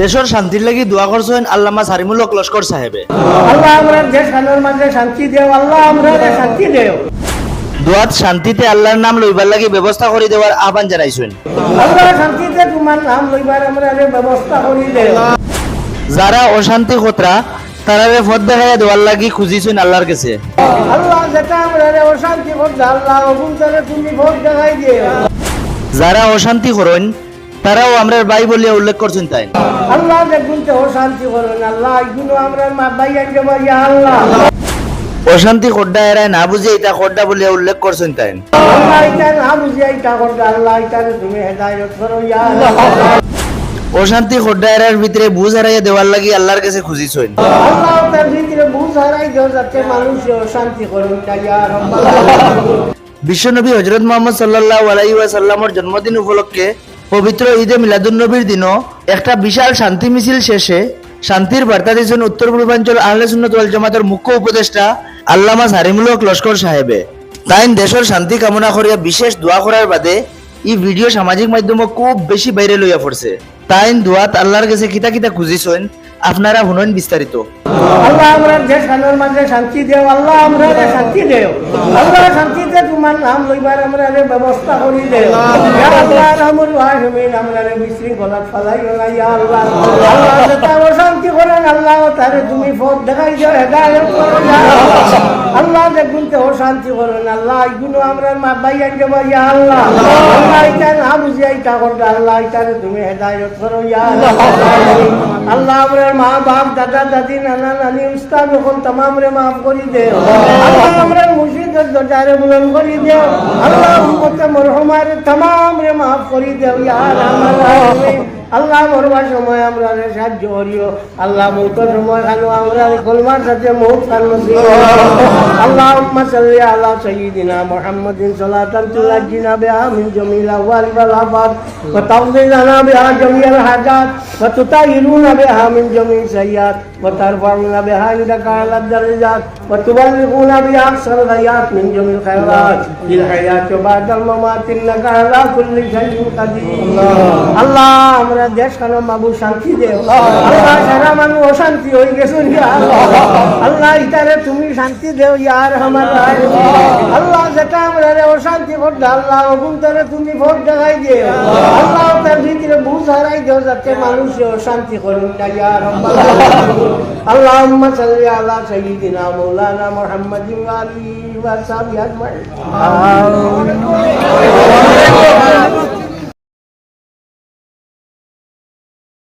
দেশের শান্তির লাগি দোয়া করছেন আল্লামা সারিমুল হক লস্কর সাহেবে। আল্লাহ আমরা মাঝে শান্তি দেও আল্লাহ আমরা শান্তি দেও। দোয়াত শান্তিতে আল্লাহর নাম লইবার লাগি ব্যবস্থা করে দেওয়ার আহ্বান জানাইছেন আল্লাহ শান্তিতে তোমার নাম লইবার আমরা ব্যবস্থা করি দেও। যারা অশান্তি খতরা তারারে পথ দেখাইয়া দেওয়ার লাগি খুঁজিছেন আল্লাহর কাছে। আল্লাহ যেটা আমরা অশান্তি করছে আল্লাহ তুমি ভোট দেখাই দিও। যারা অশান্তি করেন তারাও আমরার ভাই বলিয়া উল্লেখ করছেন তাই। আল্লাহ দেখুন তো অশান্তি করুন আল্লাহ আমরা ইয়া আল্লাহ। অশান্তি খোড্ডা এরাই না বুঝে এটা খোড্ডা বলিয়া উল্লেখ করছেন তাই। অশান্তি খোড্ডা এরার ভিতরে বুঝ হারাইয়া দেওয়ার লাগি আল্লাহর কাছে শান্তি রব্বাল আলামিন। বিশ্বনবী হজরত মোহাম্মদ সাল্লাহ আলাই সাল্লামর জন্মদিন উপলক্ষে পবিত্র ঈদে মিলাদুন্নবীর দিনও একটা বিশাল শান্তি মিছিল শেষে শান্তির বার্তা দিয়েছেন উত্তর পূর্বাঞ্চল আহলে সুন্নত ওয়াল জামাতের মুখ্য উপদেষ্টা আল্লামা সারিমুল হক লস্কর সাহেবে। তাই দেশের শান্তি কামনা করিয়া বিশেষ দোয়া করার বাদে এই ভিডিও সামাজিক মাধ্যমে খুব বেশি বাইরে লইয়া পড়ছে। তাই দোয়াত আল্লাহর কাছে কিতা কিতা খুঁজিছেন আপনারা শুনেন বিস্তারিত। আল্লাহ আমরা দেশ খানের মাঝে শান্তি দেও, আল্লাহ আমরা শান্তি দেও। আল্লাহ তোমার নাম লইবার আমরা ব্যবস্থা করি দেও। আল্লাহ আমরা বিশৃঙ্খলা ইয়া আল্লাহ। আল্লাহ যেটা অশান্তি করেন, আল্লাহ তারে তুমি পথ দেখাই দিও, হেদায়ত করো আল্লাহ। দেখুন তো অশান্তি করেন, আল্লাহ এগুলো আমরা মা বাইয়ান দেব, ইয়া আল্লাহ। আল্লাহ এটা করবে, আল্লাহ এটারে তুমি হেদায়ত করো, ইয়া আল্লাহ। আমরা মা বাপ, দাদা, দাদি, নানা, নানি, উস্তাদ এখন তমাম রে মাফ করি দে আল্লাহ আমরা মুর্শিদের দরজারে বুলন করি দে আল্লাহ উম্মতে মরহমারে রে মাফ করি দে ইয়া আল্লাহ। মরবার সময় আমরা সাহায্য করিও। আল্লাহ মৌতের সময় খানো আমরা কলমার সাথে মৌত খানো আল্লাহ সাল্লি আলা সাইয়্যিদিনা মুহাম্মাদিন সালাতান তুলাজ্জিনা বিহা মিন জামিল ওয়াল আফাত ওয়া তাফদিলানা বিহা জামিল হাজাত ওয়া তুতাইরুনা বিহা মিন জামিল সাইয়্যাত ওয়া তারফাউনা বিহা ইনদাকা আলা দারজাত ওয়া তুবাল্লিগুনা বিহা আকসার গায়াত মিন জামিল খায়রাত। ফিল হায়াত বাদাল মামাত ইন্নাকা কুল্লি শাইইন কাদির। আল্লাহ আমরা দেশ কানো বাবু শান্তি দেও। অশান্তি হয়ে গেছো আল্লাহ। ইতারে তুমি শান্তি দেও, ইয়ার আমার আল্লাহ যেটা আমরা অশান্তি করতে আল্লাহ অভুন্তরে তুমি ভোট দেখাই দিও। আল্লাহ তার ভিতরে বুঝ হারাই দেও যাতে মানুষ অশান্তি করুন না, ইয়ার আল্লাহ সাল্লি আল্লাহ সঈদিনা মৌলানা মোহাম্মদ আলী ওয়া সাহাবি আজমাইন।